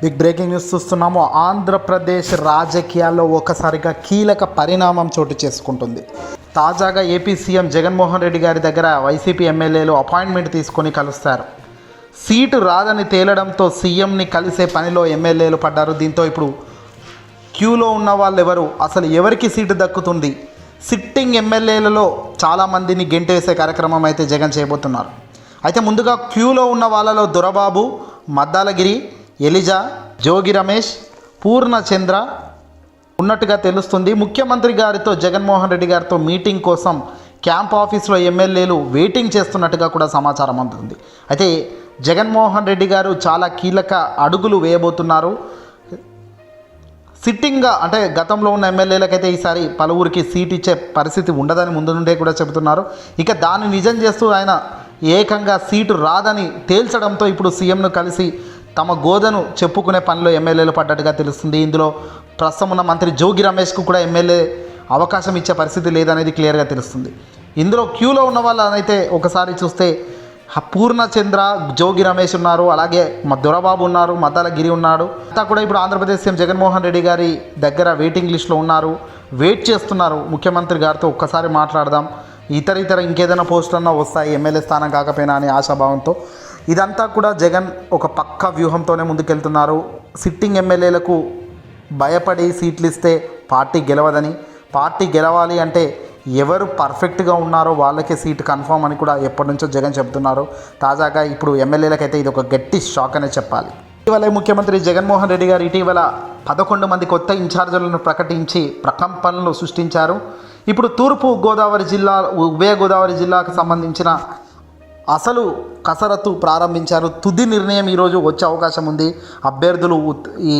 Big breaking news చూస్తున్నాము. ఆంధ్రప్రదేశ్ రాజకీయాల్లో ఒకసారిగా కీలక పరిణామం చోటు చేసుకుంటుంది. తాజాగా ఏపీ సీఎం జగన్మోహన్ రెడ్డి గారి దగ్గర వైసీపీ ఎమ్మెల్యేలు అపాయింట్మెంట్ తీసుకొని కలుస్తారు. సీటు రాదని తేలడంతో సీఎంని కలిసే పనిలో ఎమ్మెల్యేలు పడ్డారు. దీంతో ఇప్పుడు క్యూలో ఉన్న వాళ్ళు ఎవరు అసలు ఎవరికి సీటు దక్కుతుంది? సిట్టింగ్ ఎమ్మెల్యేలలో చాలామందిని గెంటేసే కార్యక్రమం అయితే జగన్ చేయబోతున్నారు. అయితే ముందుగా క్యూలో ఉన్న వాళ్ళలో దొరబాబు మద్దాలగిరి ఎలిజా జోగి రమేష్ పూర్ణచంద్ర ఉన్నట్టుగా తెలుస్తుంది. ముఖ్యమంత్రి గారితో జగన్మోహన్ రెడ్డి గారితో మీటింగ్ కోసం క్యాంప్ ఆఫీస్లో ఎమ్మెల్యేలు వెయిటింగ్ చేస్తున్నట్టుగా కూడా సమాచారం అందుతుంది. అయితే జగన్మోహన్ రెడ్డి గారు చాలా కీలక అడుగులు వేయబోతున్నారు. సిట్టింగ్గా అంటే గతంలో ఉన్న ఎమ్మెల్యేలకైతే ఈసారి పలువురికి సీట్ ఇచ్చే పరిస్థితి ఉండదని ముందు నుండే కూడా చెబుతున్నారు. ఇక దాన్ని నిజం చేస్తూ ఆయన ఏకంగా సీటు రాదని తేల్చడంతో ఇప్పుడు సీఎంను కలిసి తమ గోదను చెప్పుకునే పనిలో ఎమ్మెల్యేలు పడ్డట్టుగా తెలుస్తుంది. ఇందులో ప్రస్తుతం ఉన్న మంత్రి జోగి రమేష్కు కూడా ఎమ్మెల్యే అవకాశం ఇచ్చే పరిస్థితి లేదనేది క్లియర్గా తెలుస్తుంది. ఇందులో క్యూలో ఉన్న వాళ్ళనైతే ఒకసారి చూస్తే పూర్ణచంద్ర జోగి రమేష్ ఉన్నారు అలాగే మా దొరబాబు ఉన్నారు మద్దాల గిరి ఉన్నాడు. అంతా కూడా ఇప్పుడు ఆంధ్రప్రదేశ్ సీఎం జగన్మోహన్ రెడ్డి గారి దగ్గర వెయిటింగ్ లిస్ట్లో ఉన్నారు. వెయిట్ చేస్తున్నారు. ముఖ్యమంత్రి గారితో ఒక్కసారి మాట్లాడదాం. ఇతర ఇతర ఇంకేదైనా పోస్టులన్నా వస్తాయి. ఎమ్మెల్యే స్థానం కాకపోయినా అనే ఆశాభావంతో. ఇదంతా కూడా జగన్ ఒక పక్క వ్యూహంతోనే ముందుకెళ్తున్నారు. సిట్టింగ్ ఎమ్మెల్యేలకు భయపడి సీట్లు ఇస్తే పార్టీ గెలవదని పార్టీ గెలవాలి అంటే ఎవరు పర్ఫెక్ట్గా ఉన్నారో వాళ్ళకే సీట్ కన్ఫర్మ్ అని కూడా ఎప్పటి నుంచో జగన్ చెబుతున్నారు. తాజాగా ఇప్పుడు ఎమ్మెల్యేలకైతే ఇది ఒక గట్టి షాక్ అనే చెప్పాలి. ఇటీవల ముఖ్యమంత్రి జగన్మోహన్ రెడ్డి గారు ఇటీవల పదకొండు మంది కొత్త ఇన్ఛార్జీలను ప్రకటించి ప్రకంపనలు సృష్టించారు. ఇప్పుడు తూర్పు గోదావరి జిల్లా ఉభయ గోదావరి జిల్లాకు సంబంధించిన అసలు కసరత్తు ప్రారంభించారు. తుది నిర్ణయం ఈరోజు వచ్చే అవకాశం ఉంది. అభ్యర్థులు ఈ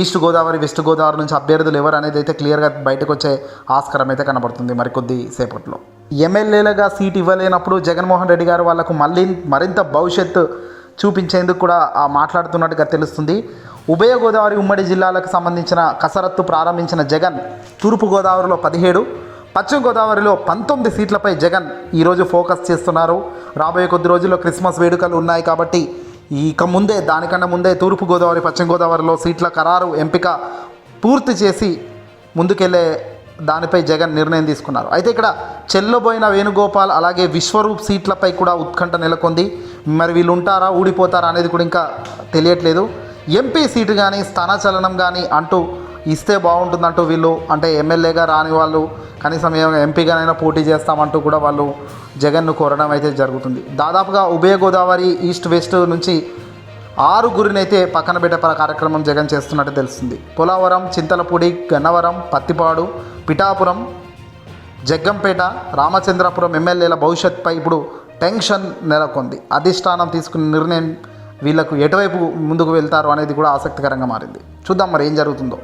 ఈస్ట్ గోదావరి వెస్ట్ గోదావరి నుంచి అభ్యర్థులు ఎవరు అనేది అయితే క్లియర్గా బయటకు వచ్చే ఆస్కారం అయితే కనబడుతుంది మరికొద్ది సేపట్లో. ఎమ్మెల్యేలుగా సీట్ ఇవ్వలేనప్పుడు జగన్మోహన్ రెడ్డి గారు వాళ్ళకు మళ్ళీ మరింత భవిష్యత్తు చూపించేందుకు కూడా ఆ మాట్లాడుతున్నట్టుగా తెలుస్తుంది. ఉభయ గోదావరి ఉమ్మడి జిల్లాలకు సంబంధించిన కసరత్తు ప్రారంభించిన జగన్ తూర్పు గోదావరిలో పదిహేడు పశ్చిమ గోదావరిలో పంతొమ్మిది సీట్లపై జగన్ ఈరోజు ఫోకస్ చేస్తున్నారు. రాబోయే కొద్ది రోజుల్లో క్రిస్మస్ వేడుకలు ఉన్నాయి కాబట్టి ఇక ముందే దానికన్నా ముందే తూర్పు గోదావరి పశ్చిమ గోదావరిలో సీట్ల ఖరారు ఎంపిక పూర్తి చేసి ముందుకెళ్ళే దానిపై జగన్ నిర్ణయం తీసుకున్నారు. అయితే ఇక్కడ చెల్లబోయిన వేణుగోపాల్ అలాగే విశ్వరూప్ సీట్లపై కూడా ఉత్కంఠ నెలకొంది. మరి వీళ్ళు ఉంటారా ఊడిపోతారా అనేది కూడా ఇంకా తెలియట్లేదు. ఎంపీ సీటు కానీ స్థానచలనం కానీ అంటూ ఇస్తే బాగుంటుందంటూ వీళ్ళు. అంటే ఎమ్మెల్యేగా రాని వాళ్ళు కనీసం ఏమైనా ఎంపీగానైనా పోటీ చేస్తామంటూ కూడా వాళ్ళు జగన్ను కోరడం అయితే జరుగుతుంది. దాదాపుగా ఉభయ గోదావరి ఈస్ట్ వెస్ట్ నుంచి ఆరుగురినైతే పక్కన పెట్టే కార్యక్రమం జగన్ చేస్తున్నట్టు తెలుస్తుంది. పోలవరం చింతలపూడి గన్నవరం పత్తిపాడు పిఠాపురం జగ్గంపేట రామచంద్రపురం ఎమ్మెల్యేల భవిష్యత్పై ఇప్పుడు టెన్షన్ నెలకొంది. అధిష్టానం తీసుకున్న నిర్ణయం వీళ్ళకు ఎటువైపు ముందుకు వెళ్తారు అనేది కూడా ఆసక్తికరంగా మారింది. చూద్దాం మరి ఏం జరుగుతుందో.